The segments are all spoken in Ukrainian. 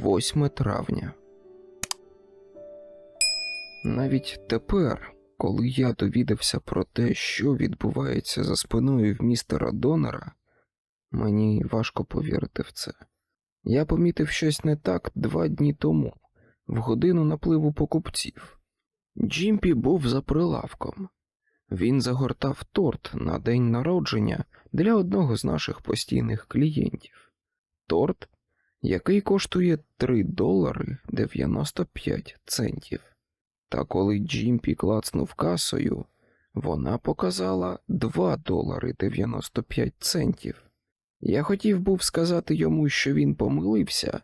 8 травня. Навіть тепер, коли я довідався про те, що відбувається за спиною в містера Донора, мені важко повірити в це. Я помітив щось не так два дні тому, в годину напливу покупців. Джімпі був за прилавком. Він загортав торт на день народження для одного з наших постійних клієнтів. Торт, який коштує 3 долари 95 центів. Та коли Джімпі клацнув касою, вона показала 2 долари 95 центів. Я хотів був сказати йому, що він помилився,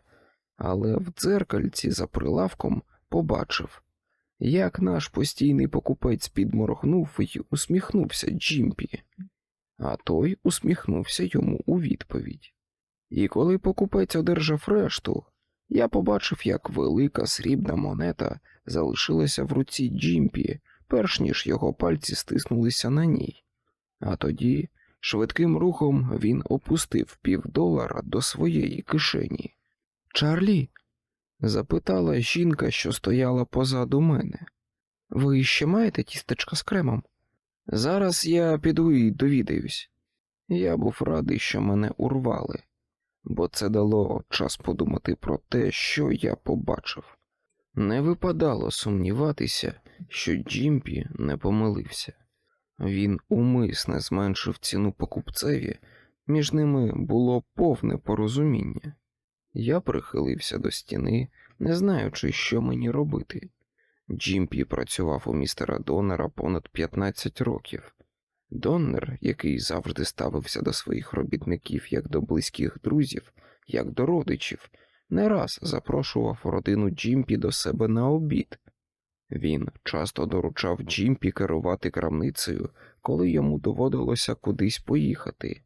але в дзеркальці за прилавком побачив, як наш постійний покупець підморгнув і усміхнувся Джімпі, а той усміхнувся йому у відповідь. І коли покупець одержав решту, я побачив, як велика срібна монета залишилася в руці Джімпі, перш ніж його пальці стиснулися на ній. А тоді швидким рухом він опустив півдолара до своєї кишені. Чарлі? запитала жінка, що стояла позаду мене. Ви ще маєте тістечка з кремом? Зараз я піду і довідаюсь. Я був радий, що мене урвали, бо це дало час подумати про те, що я побачив. Не випадало сумніватися, що Джімпі не помилився. Він умисне зменшив ціну покупцеві, між ними було повне порозуміння. Я прихилився до стіни, не знаючи, що мені робити. Джімпі працював у містера Доннера понад 15 років. Доннер, який завжди ставився до своїх робітників як до близьких друзів, як до родичів, не раз запрошував родину Джімпі до себе на обід. Він часто доручав Джімпі керувати крамницею, коли йому доводилося кудись поїхати.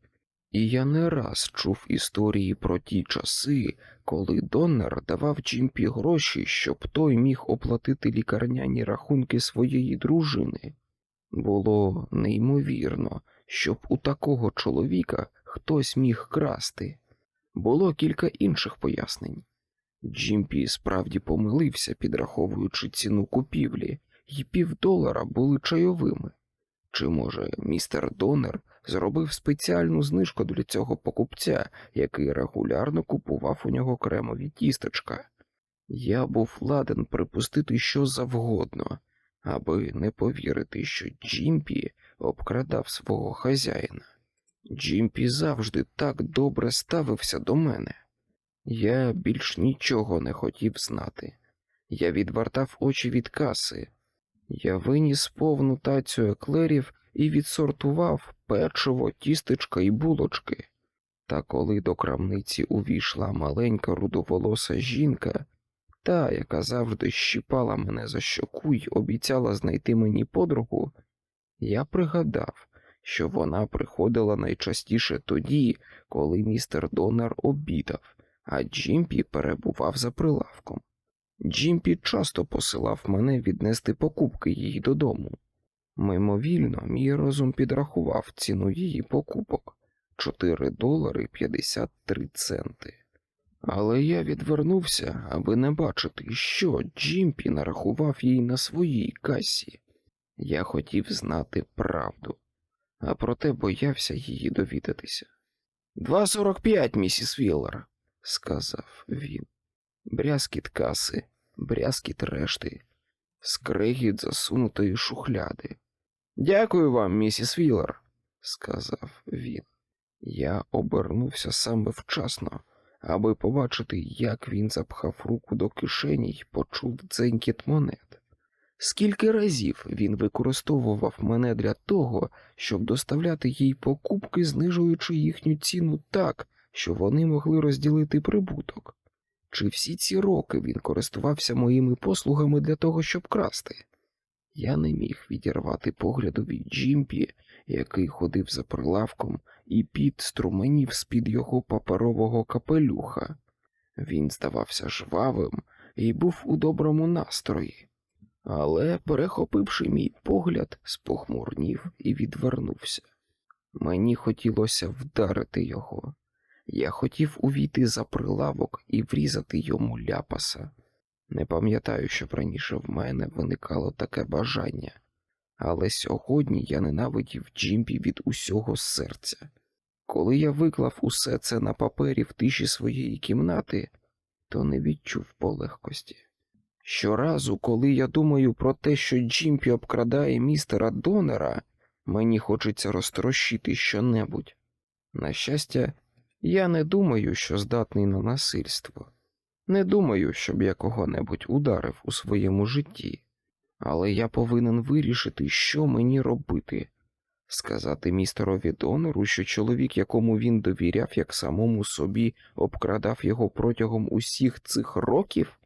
І я не раз чув історії про ті часи, коли Доннер давав Джімпі гроші, щоб той міг оплатити лікарняні рахунки своєї дружини. Було неймовірно, щоб у такого чоловіка хтось міг красти. Було кілька інших пояснень. Джімпі справді помилився, підраховуючи ціну купівлі, і півдолара були чайовими. Чи, може, містер Донер зробив спеціальну знижку для цього покупця, який регулярно купував у нього кремові тістечка? Я був ладен припустити що завгодно, аби не повірити, що Джімпі обкрадав свого хазяїна. Джімпі завжди так добре ставився до мене. Я більш нічого не хотів знати. Я відвертав очі від каси. Я виніс повну тацю еклерів і відсортував печиво, тістечка і булочки. Та коли до крамниці увійшла маленька рудоволоса жінка, та, яка завжди щіпала мене за щоку й обіцяла знайти мені подругу, я пригадав, що вона приходила найчастіше тоді, коли містер Донер обідав, а Джімпі перебував за прилавком. Джімпі часто посилав мене віднести покупки їй додому. Мимовільно, мій розум підрахував ціну її покупок 4 долари 53 центи. Але я відвернувся, аби не бачити, що Джімпі нарахував їй на своїй касі. Я хотів знати правду, а проте боявся її довідатися. Два сорок п'ять, місіс Віллер, сказав він. Брязкіт каси, брязкіт решти, скрегіт засунутої шухляди. Дякую вам, місіс Віллер, сказав він. Я обернувся саме вчасно, аби побачити, як він запхав руку до кишені й почув дзенькіт монет. Скільки разів він використовував мене для того, щоб доставляти їй покупки, знижуючи їхню ціну так, що вони могли розділити прибуток? Чи всі ці роки він користувався моїми послугами для того, щоб красти? Я не міг відірвати погляду від Джімпі, який ходив за прилавком, і під струменів з-під його паперового капелюха. Він здавався жвавим і був у доброму настрої, але, перехопивши мій погляд, спохмурнів і відвернувся. Мені хотілося вдарити його. Я хотів увійти за прилавок і врізати йому ляпаса. Не пам'ятаю, щоб раніше в мене виникало таке бажання, але сьогодні я ненавидів Джимпі від усього серця. Коли я виклав усе це на папері в тиші своєї кімнати, то не відчув полегкості. Щоразу, коли я думаю про те, що Джимпі обкрадає містера Донера, мені хочеться розтрощити щонебудь. На щастя, я не думаю, що здатний на насильство. Не думаю, щоб я кого-небудь ударив у своєму житті, але я повинен вирішити, що мені робити. Сказати містерові Донору, що чоловік, якому він довіряв як самому собі, обкрадав його протягом усіх цих років?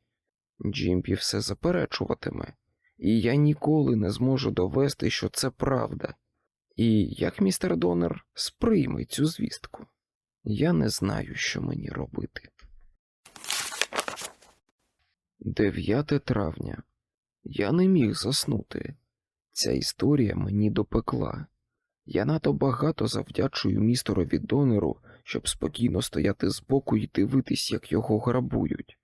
Джимпі все заперечуватиме, і я ніколи не зможу довести, що це правда. І як містер Донор сприйме цю звістку? Я не знаю, що мені робити. 9 травня. Я не міг заснути. Ця історія мені допекла. Я надто багато завдячую містерові Донору, щоб спокійно стояти збоку і дивитись, як його грабують.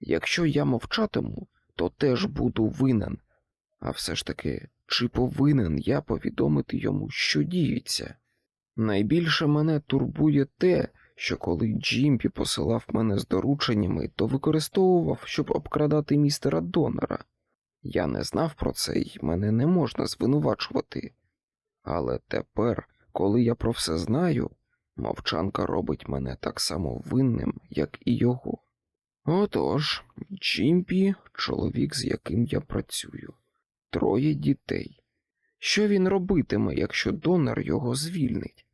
Якщо я мовчатиму, то теж буду винен. А все ж таки, чи повинен я повідомити йому, що діється? Найбільше мене турбує те, що коли Джимпі посилав мене з дорученнями, то використовував, щоб обкрадати містера Донора. Я не знав про це і мене не можна звинувачувати. Але тепер, коли я про все знаю, мовчанка робить мене так само винним, як і його. Отож, Джимпі — чоловік, з яким я працюю, троє дітей. Що він робитиме, якщо донор його звільнить?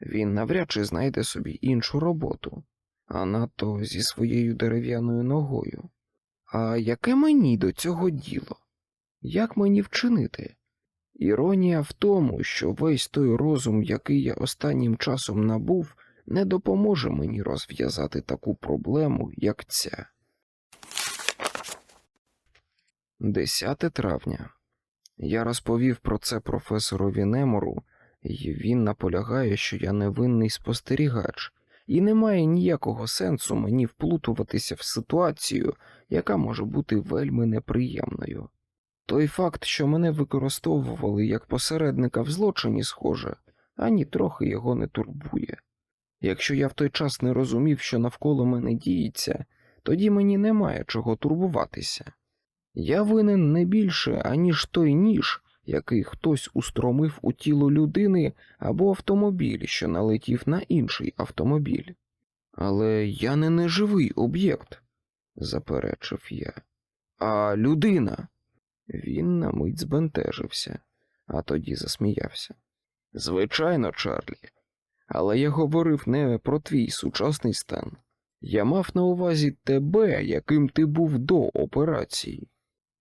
Він навряд чи знайде собі іншу роботу, а надто зі своєю дерев'яною ногою. А яке мені до цього діло? Як мені вчинити? Іронія в тому, що весь той розум, який я останнім часом набув, не допоможе мені розв'язати таку проблему, як ця. 10 травня. Я розповів про це професорові Немору, і він наполягає, що я невинний спостерігач, і немає ніякого сенсу мені вплутуватися в ситуацію, яка може бути вельми неприємною. Той факт, що мене використовували як посередника в злочині, схоже, ані трохи його не турбує. Якщо я в той час не розумів, що навколо мене діється, тоді мені немає чого турбуватися. Я винен не більше, аніж той ніж, який хтось устромив у тіло людини або автомобіль, що налетів на інший автомобіль. Але я не неживий об'єкт, заперечив я. А людина. Він на мить збентежився, а тоді засміявся. Звичайно, Чарлі, але я говорив не про твій сучасний стан. Я мав на увазі тебе, яким ти був до операції.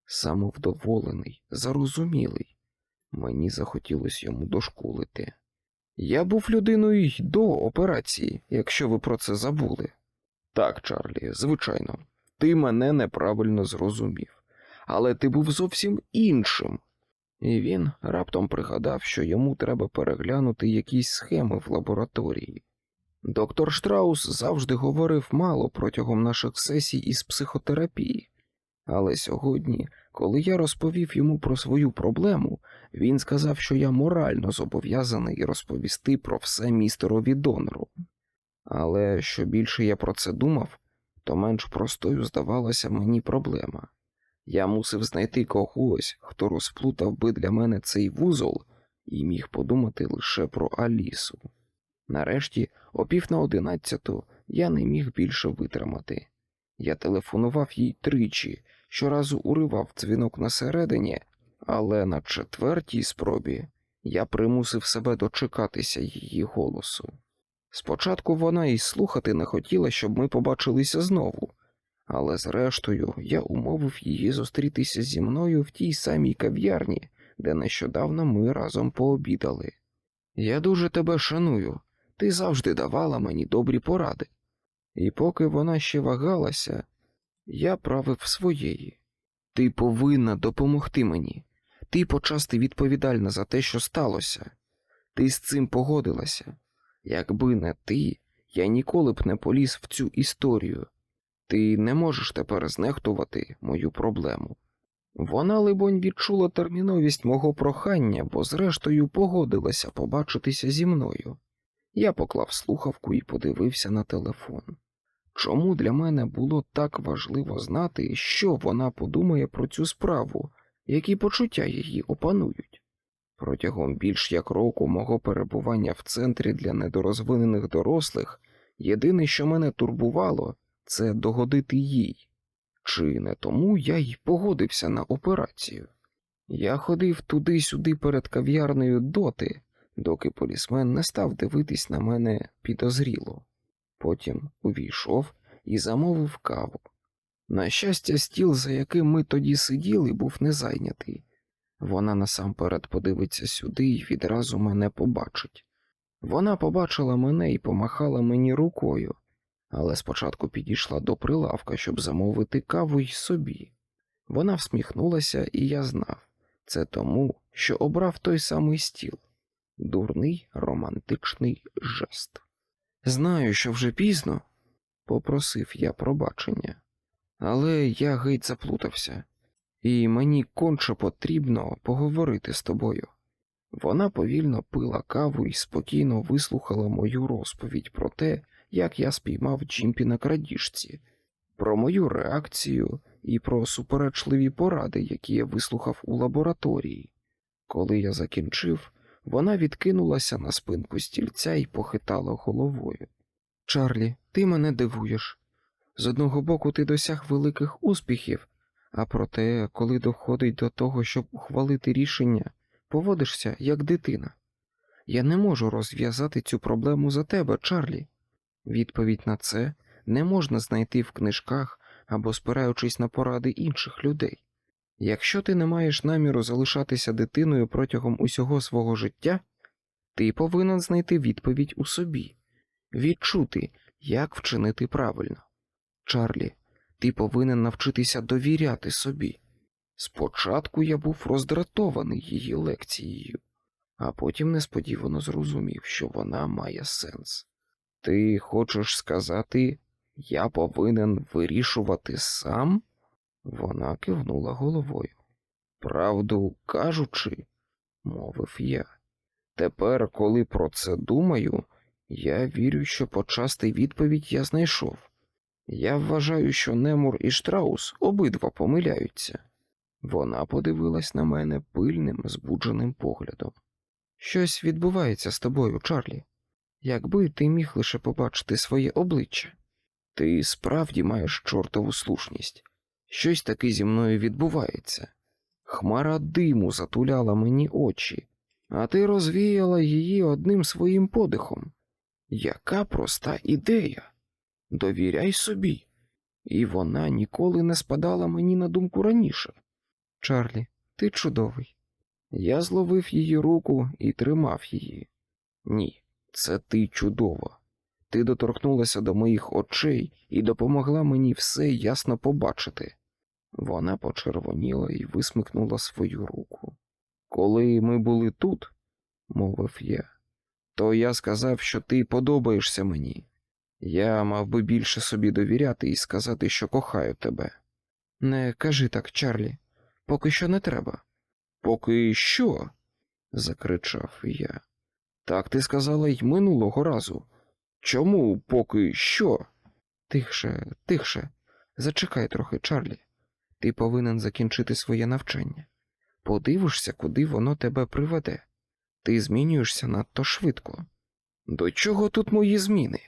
Самовдоволений, зарозумілий. Мені захотілося йому дошкулити. Я був людиною й до операції, якщо ви про це забули. Так, Чарлі, звичайно, ти мене неправильно зрозумів, але ти був зовсім іншим. І він раптом пригадав, що йому треба переглянути якісь схеми в лабораторії. Доктор Штраус завжди говорив мало протягом наших сесій із психотерапії, але сьогодні, коли я розповів йому про свою проблему, він сказав, що я морально зобов'язаний розповісти про все містерові донору. Але що більше я про це думав, то менш простою здавалася мені проблема. Я мусив знайти когось, хто розплутав би для мене цей вузол і міг подумати лише про Алісу. Нарешті, о пів на одинадцяту, я не міг більше витримати. Я телефонував їй тричі, щоразу уривав дзвінок на середині, але на четвертій спробі я примусив себе дочекатися її голосу. Спочатку вона й слухати не хотіла, щоб ми побачилися знову, але зрештою я умовив її зустрітися зі мною в тій самій кав'ярні, де нещодавно ми разом пообідали. Я дуже тебе шаную, ти завжди давала мені добрі поради. І поки вона ще вагалася, я правив своєї. Ти повинна допомогти мені. Ти почасти відповідальна за те, що сталося. Ти з цим погодилася. Якби не ти, я ніколи б не поліз в цю історію. Ти не можеш тепер знехтувати мою проблему. Вона, либонь, відчула терміновість мого прохання, бо зрештою погодилася побачитися зі мною. Я поклав слухавку і подивився на телефон. Чому для мене було так важливо знати, що вона подумає про цю справу, які почуття її опанують? Протягом більш як року мого перебування в центрі для недорозвинених дорослих єдине, що мене турбувало, це догодити їй. Чи не тому я й погодився на операцію? Я ходив туди-сюди перед кав'ярнею доти, доки полісмен не став дивитись на мене підозріло. Потім увійшов і замовив каву. На щастя, стіл, за яким ми тоді сиділи, був не зайнятий. Вона насамперед подивиться сюди і відразу мене побачить. Вона побачила мене і помахала мені рукою, але спочатку підійшла до прилавка, щоб замовити каву й собі. Вона всміхнулася, і я знав це тому, що обрав той самий стіл дурний романтичний жест. Знаю, що вже пізно, попросив я пробачення, але я геть заплутався, і мені конче потрібно поговорити з тобою. Вона повільно пила каву і спокійно вислухала мою розповідь про те, як я спіймав Джімпі на крадіжці, про мою реакцію і про суперечливі поради, які я вислухав у лабораторії. Коли я закінчив, вона відкинулася на спинку стільця і похитала головою. Чарлі, ти мене дивуєш. З одного боку, ти досяг великих успіхів, а проте, коли доходить до того, щоб ухвалити рішення, поводишся як дитина. Я не можу розв'язати цю проблему за тебе, Чарлі. Відповідь на це не можна знайти в книжках або спираючись на поради інших людей. Якщо ти не маєш наміру залишатися дитиною протягом усього свого життя, ти повинен знайти відповідь у собі, відчути, як вчинити правильно. Чарлі, ти повинен навчитися довіряти собі. Спочатку я був роздратований її лекцією, а потім несподівано зрозумів, що вона має сенс. Ти хочеш сказати, я повинен вирішувати сам? Вона кивнула головою. Правду кажучи, мовив я. Тепер, коли про це думаю, я вірю, що почасти відповідь я знайшов. Я вважаю, що Немур і Штраус обидва помиляються. Вона подивилась на мене пильним, збудженим поглядом. Щось відбувається з тобою, Чарлі. Якби ти міг лише побачити своє обличчя, ти справді маєш чортову слушність. Щось таке зі мною відбувається. Хмара диму затуляла мені очі, а ти розвіяла її одним своїм подихом. Яка проста ідея? Довіряй собі. І вона ніколи не спадала мені на думку раніше. Чарлі, ти чудовий. Я зловив її руку і тримав її. Ні, це ти чудова. Ти доторкнулася до моїх очей і допомогла мені все ясно побачити. Вона почервоніла і висмикнула свою руку. Коли ми були тут, мовив я, то я сказав, що ти подобаєшся мені. Я мав би більше собі довіряти і сказати, що кохаю тебе. Не кажи так, Чарлі, поки що не треба. Поки що? закричав я. Так ти сказала й минулого разу. Чому поки що? Тихше, тихше, зачекай трохи, Чарлі. Ти повинен закінчити своє навчання. Подивишся, куди воно тебе приведе. Ти змінюєшся надто швидко. До чого тут мої зміни?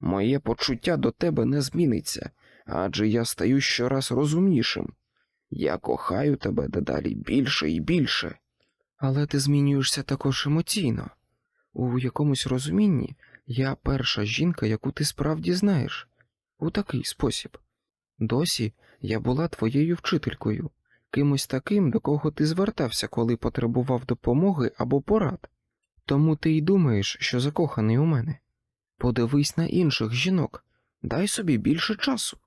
Моє почуття до тебе не зміниться, адже я стаю щораз розумнішим. Я кохаю тебе дедалі більше і більше. Але ти змінюєшся також емоційно. У якомусь розумінні я перша жінка, яку ти справді знаєш, у такий спосіб. Досі я була твоєю вчителькою, кимось таким, до кого ти звертався, коли потребував допомоги або порад. Тому ти й думаєш, що закоханий у мене. Подивись на інших жінок, дай собі більше часу.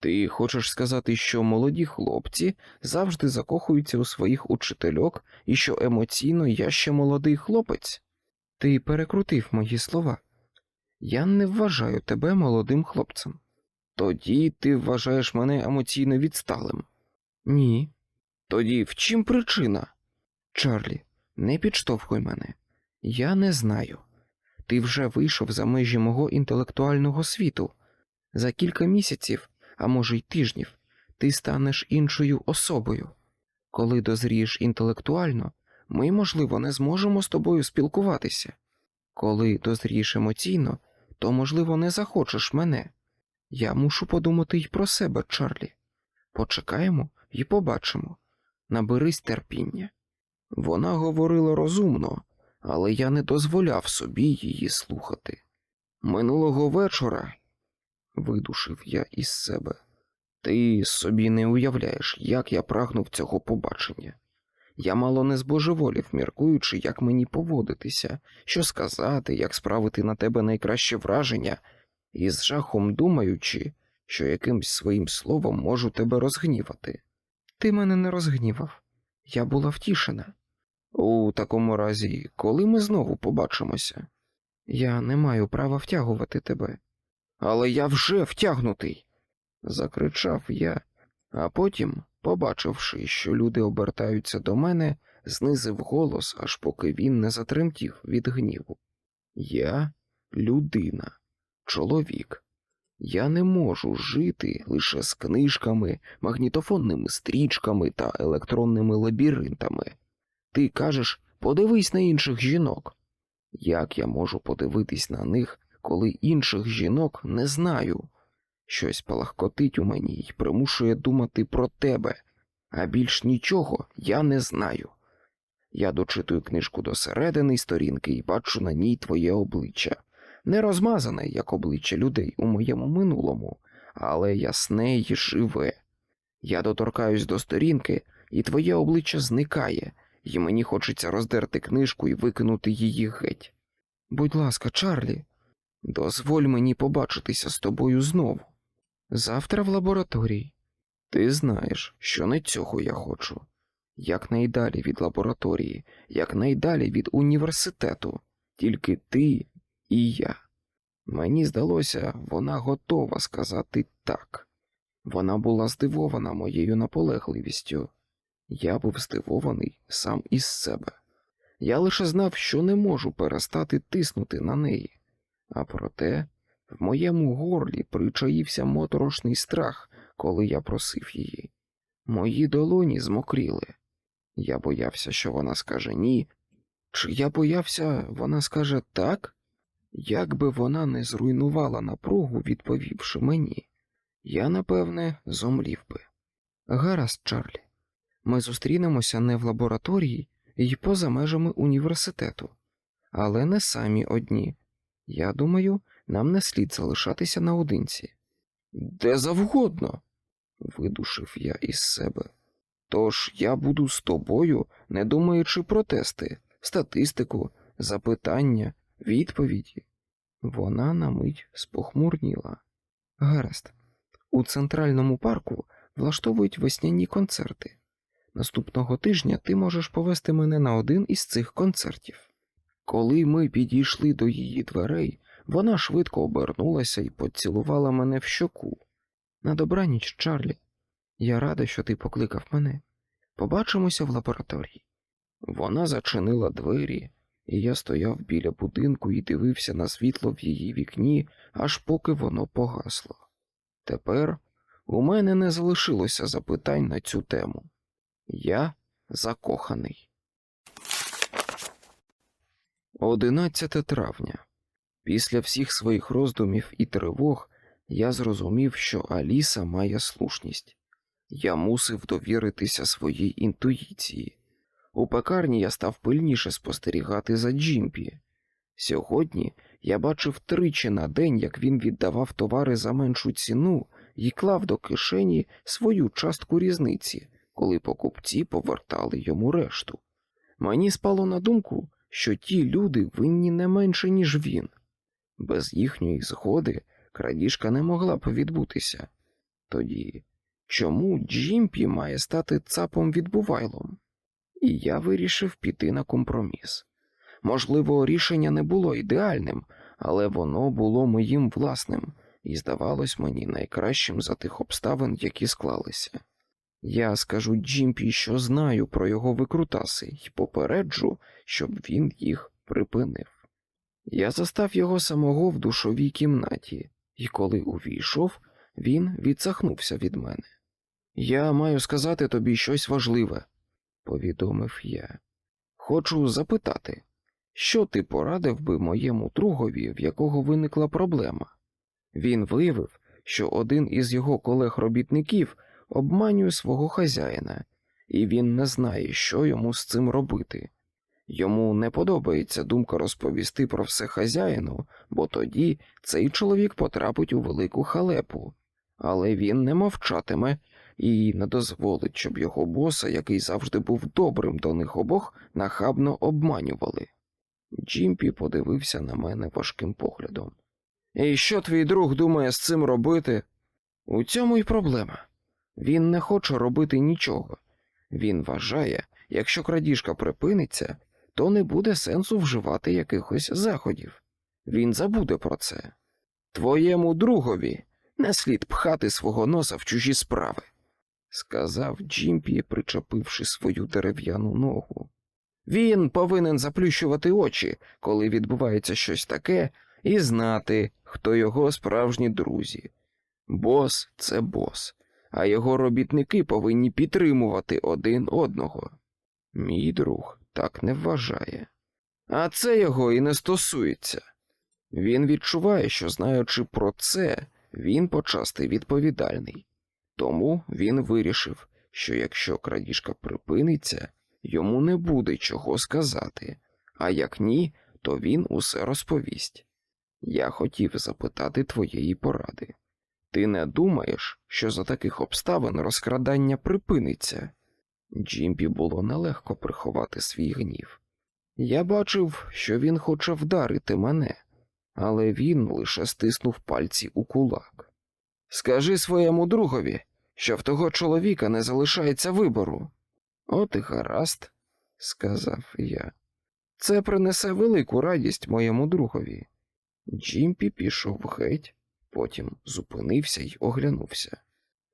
Ти хочеш сказати, що молоді хлопці завжди закохуються у своїх учительок і що емоційно я ще молодий хлопець? Ти перекрутив мої слова. Я не вважаю тебе молодим хлопцем. Тоді ти вважаєш мене емоційно відсталим. Ні. Тоді в чим причина? Чарлі, не підштовхуй мене. Я не знаю. Ти вже вийшов за межі мого інтелектуального світу. За кілька місяців, а може й тижнів, ти станеш іншою особою. Коли дозрієш інтелектуально, ми, можливо, не зможемо з тобою спілкуватися. Коли дозрієш емоційно, то, можливо, не захочеш мене. Я мушу подумати й про себе, Чарлі. Почекаємо і побачимо. Наберись терпіння. Вона говорила розумно, але я не дозволяв собі її слухати. Минулого вечора, видушив я із себе, ти собі не уявляєш, як я прагнув цього побачення. Я мало не збожеволів, міркуючи, як мені поводитися, що сказати, як справити на тебе найкраще враження, і з жахом думаючи, що якимсь своїм словом можу тебе розгнівати. Ти мене не розгнівав, я була втішена. У такому разі, коли ми знову побачимося, я не маю права втягувати тебе. Але я вже втягнутий. закричав я, а потім, побачивши, що люди обертаються до мене, знизив голос, аж поки він не затремтів від гніву. Я людина, чоловік. Я не можу жити лише з книжками, магнітофонними стрічками та електронними лабіринтами. Ти кажеш, подивись на інших жінок. Як я можу подивитись на них, коли інших жінок не знаю? Щось палахкотить у мені й примушує думати про тебе, а більш нічого я не знаю. Я дочитую книжку до середини сторінки і бачу на ній твоє обличчя, не розмазане, як обличчя людей у моєму минулому, але ясне й живе. Я доторкаюсь до сторінки, і твоє обличчя зникає, і мені хочеться роздерти книжку і викинути її геть. Будь ласка, Чарлі, дозволь мені побачитися з тобою знову. Завтра в лабораторії. Ти знаєш, що не цього я хочу. Якнайдалі від лабораторії, якнайдалі від університету, тільки ти і я. Мені здалося, вона готова сказати так. Вона була здивована моєю наполегливістю. Я був здивований сам із себе. Я лише знав, що не можу перестати тиснути на неї, а проте в моєму горлі причаївся моторошний страх, коли я просив її. Мої долоні змокріли. Я боявся, що вона скаже ні, чи я боявся, вона скаже так? Як би вона не зруйнувала напругу, відповівши мені, я, напевне, зомлів би. Гаразд, Чарлі. Ми зустрінемося не в лабораторії і поза межами університету, але не самі одні. Я думаю, нам не слід залишатися наодинці. Де завгодно, видушив я із себе. Тож я буду з тобою, не думаючи про тести, статистику, запитання, відповіді. Вона на мить спохмурніла. Гаразд, у центральному парку влаштовують весняні концерти. Наступного тижня ти можеш повести мене на один із цих концертів. Коли ми підійшли до її дверей, вона швидко обернулася і поцілувала мене в щоку. На добраніч, Чарлі. Я рада, що ти покликав мене. Побачимося в лабораторії. Вона зачинила двері, і я стояв біля будинку і дивився на світло в її вікні, аж поки воно погасло. Тепер у мене не залишилося запитань на цю тему. Я закоханий. 11 травня. Після всіх своїх роздумів і тривог я зрозумів, що Аліса має слушність. Я мусив довіритися своїй інтуїції. У пекарні я став пильніше спостерігати за Джімпі. Сьогодні я бачив тричі на день, як він віддавав товари за меншу ціну і клав до кишені свою частку різниці, коли покупці повертали йому решту. Мені спало на думку, що ті люди винні не менше, ніж він. Без їхньої згоди крадіжка не могла б відбутися. Тоді чому Джімпі має стати цапом відбувайлом? І я вирішив піти на компроміс. Можливо, рішення не було ідеальним, але воно було моїм власним і здавалось мені найкращим за тих обставин, які склалися. Я скажу Джімпі, що знаю про його викрутаси, і попереджу, щоб він їх припинив. Я застав його самого в душовій кімнаті, і коли увійшов, він відсахнувся від мене. Я маю сказати тобі щось важливе, повідомив я. Хочу запитати, що ти порадив би моєму другові, в якого виникла проблема? Він виявив, що один із його колег-робітників обманює свого хазяїна, і він не знає, що йому з цим робити. Йому не подобається думка розповісти про все хазяїну, бо тоді цей чоловік потрапить у велику халепу, але він не мовчатиме і не дозволить, щоб його боса, який завжди був добрим до них обох, нахабно обманювали. Джімпі подивився на мене важким поглядом. І що твій друг думає з цим робити? У цьому й проблема. Він не хоче робити нічого. Він вважає, якщо крадіжка припиниться, то не буде сенсу вживати якихось заходів. Він забуде про це. Твоєму другові не слід пхати свого носа в чужі справи, сказав Джімпі, причепивши свою дерев'яну ногу. Він повинен заплющувати очі, коли відбувається щось таке, і знати, хто його справжні друзі. Бос це бос, а його робітники повинні підтримувати один одного. Мій друг так не вважає. А це його і не стосується. Він відчуває, що, знаючи про це, він почасти відповідальний. Тому він вирішив, що якщо крадіжка припиниться, йому не буде чого сказати, а як ні, то він усе розповість. Я хотів запитати твоєї поради. Ти не думаєш, що за таких обставин розкрадання припиниться? Джімпі було нелегко приховати свій гнів. Я бачив, що він хоче вдарити мене, але він лише стиснув пальці у кулак. Скажи своєму другові, що в того чоловіка не залишається вибору. От і гаразд, сказав я. Це принесе велику радість моєму другові. Джімпі пішов геть, потім зупинився й оглянувся.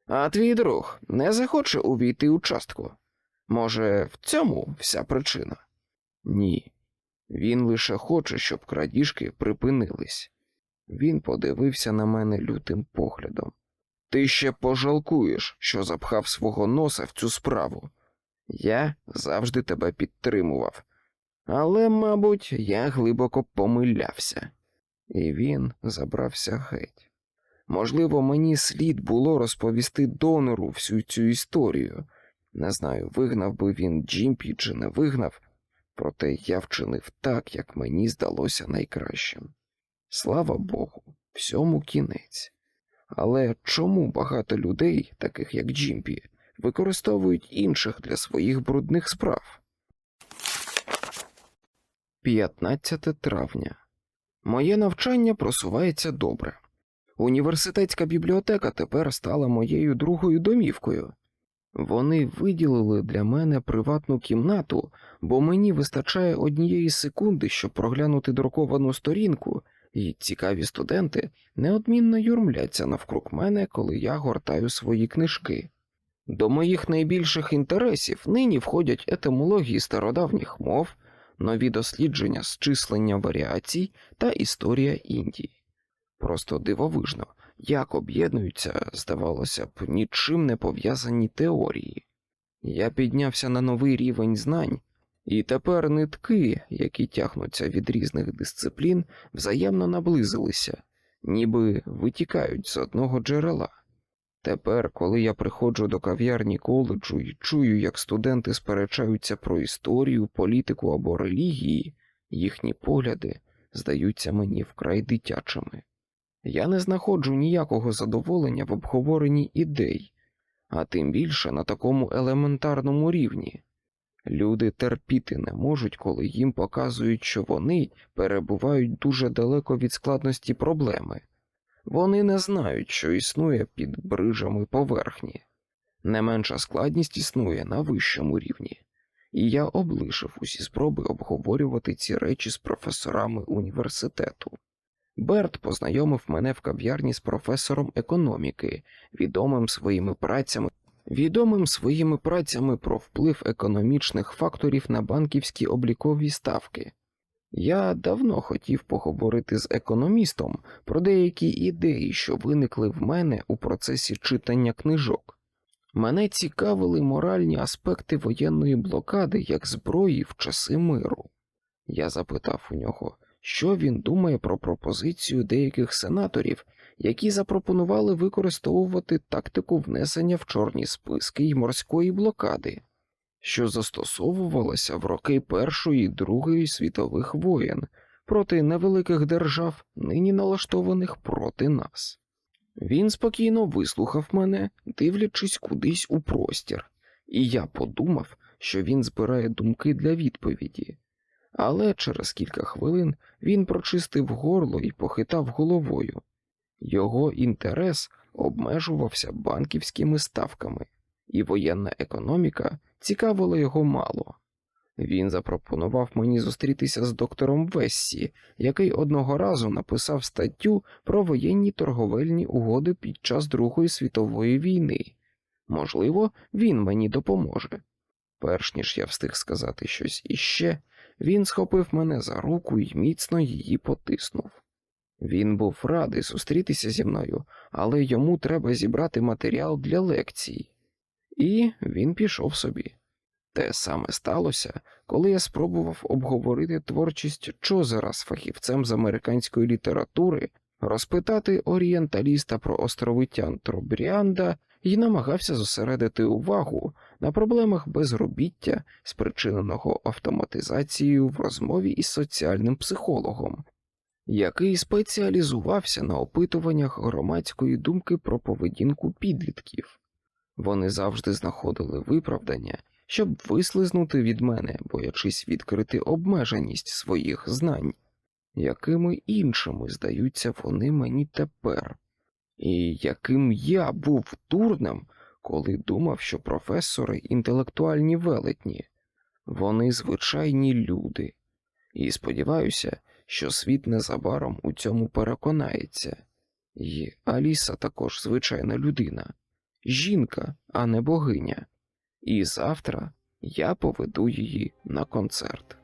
А твій друг не захоче увійти у частку? Може, в цьому вся причина? Ні. Він лише хоче, щоб крадіжки припинились. Він подивився на мене лютим поглядом. Ти ще пожалкуєш, що запхав свого носа в цю справу. Я завжди тебе підтримував, але, мабуть, я глибоко помилявся, і він забрався геть. Можливо, мені слід було розповісти донору всю цю історію. Не знаю, вигнав би він Джімпі чи не вигнав, проте я вчинив так, як мені здалося найкращим. Слава Богу, всьому кінець. Але чому багато людей, таких як Джімпі, використовують інших для своїх брудних справ? 15 травня. Моє навчання просувається добре. Університетська бібліотека тепер стала моєю другою домівкою. Вони виділили для мене приватну кімнату, бо мені вистачає однієї секунди, щоб проглянути друковану сторінку, і цікаві студенти неодмінно юрмляться навкруг мене, коли я гортаю свої книжки. До моїх найбільших інтересів нині входять етимології стародавніх мов, нові дослідження з числення варіацій та історія Індії. Просто дивовижно, як об'єднуються, здавалося б, нічим не пов'язані теорії. Я піднявся на новий рівень знань, і тепер нитки, які тягнуться від різних дисциплін, взаємно наблизилися, ніби витікають з одного джерела. Тепер, коли я приходжу до кав'ярні коледжу і чую, як студенти сперечаються про історію, політику або релігії, їхні погляди здаються мені вкрай дитячими. Я не знаходжу ніякого задоволення в обговоренні ідей, а тим більше на такому елементарному рівні. Люди терпіти не можуть, коли їм показують, що вони перебувають дуже далеко від складності проблеми. Вони не знають, що існує під брижами поверхні. Не менша складність існує на вищому рівні, і я облишив усі спроби обговорювати ці речі з професорами університету. Берт познайомив мене в кав'ярні з професором економіки, відомим своїми працями, відомим своїми працями про вплив економічних факторів на банківські облікові ставки. Я давно хотів поговорити з економістом про деякі ідеї, що виникли в мене у процесі читання книжок. Мене цікавили моральні аспекти воєнної блокади як зброї в часи миру. Я запитав у нього, що він думає про пропозицію деяких сенаторів, які запропонували використовувати тактику внесення в чорні списки й морської блокади, що застосовувалася в роки Першої і Другої світових воєн проти невеликих держав, нині налаштованих проти нас. Він спокійно вислухав мене, дивлячись кудись у простір, і я подумав, що він збирає думки для відповіді. Але через кілька хвилин він прочистив горло і похитав головою. Його інтерес обмежувався банківськими ставками, і воєнна економіка цікавила його мало. Він запропонував мені зустрітися з доктором Вессі, який одного разу написав статтю про воєнні торговельні угоди під час Другої світової війни. Можливо, він мені допоможе. Перш ніж я встиг сказати щось іще, він схопив мене за руку і міцно її потиснув. Він був радий зустрітися зі мною, але йому треба зібрати матеріал для лекцій. І він пішов собі. Те саме сталося, коли я спробував обговорити творчість Чозера з фахівцем з американської літератури, розпитати орієнталіста про островитян Тробріанда і намагався зосередити увагу на проблемах безробіття, спричиненого автоматизацією в розмові із соціальним психологом, який спеціалізувався на опитуваннях громадської думки про поведінку підлітків. Вони завжди знаходили виправдання, щоб вислизнути від мене, боячись відкрити обмеженість своїх знань, якими іншими здаються вони мені тепер, і яким я був дурнем, коли думав, що професори інтелектуальні велетні, вони звичайні люди, і сподіваюся, що світ незабаром у цьому переконається, і Аліса також звичайна людина, жінка, а не богиня, і завтра я поведу її на концерт.